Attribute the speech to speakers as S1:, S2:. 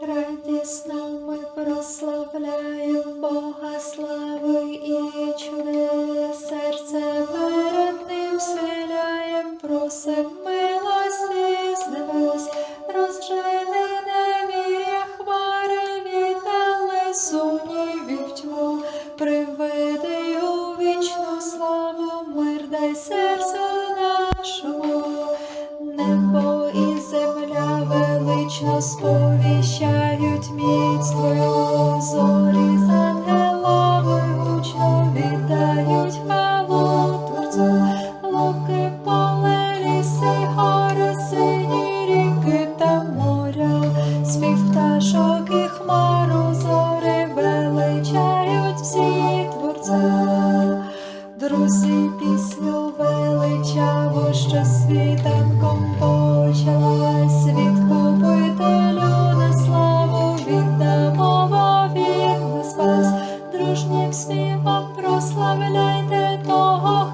S1: Радісно ми прославляємо Бога слави і чуди серце перед ним вселяєм просим сповіщають міць твою зорі з ангелами гучно віддають хвалу Творцю. Луки, поле, ліси, гори, сині ріки та моря, спів пташок і хмару зори величають всі творця. Друзі, пісню величаву, що світанком дружнім прославляйте того.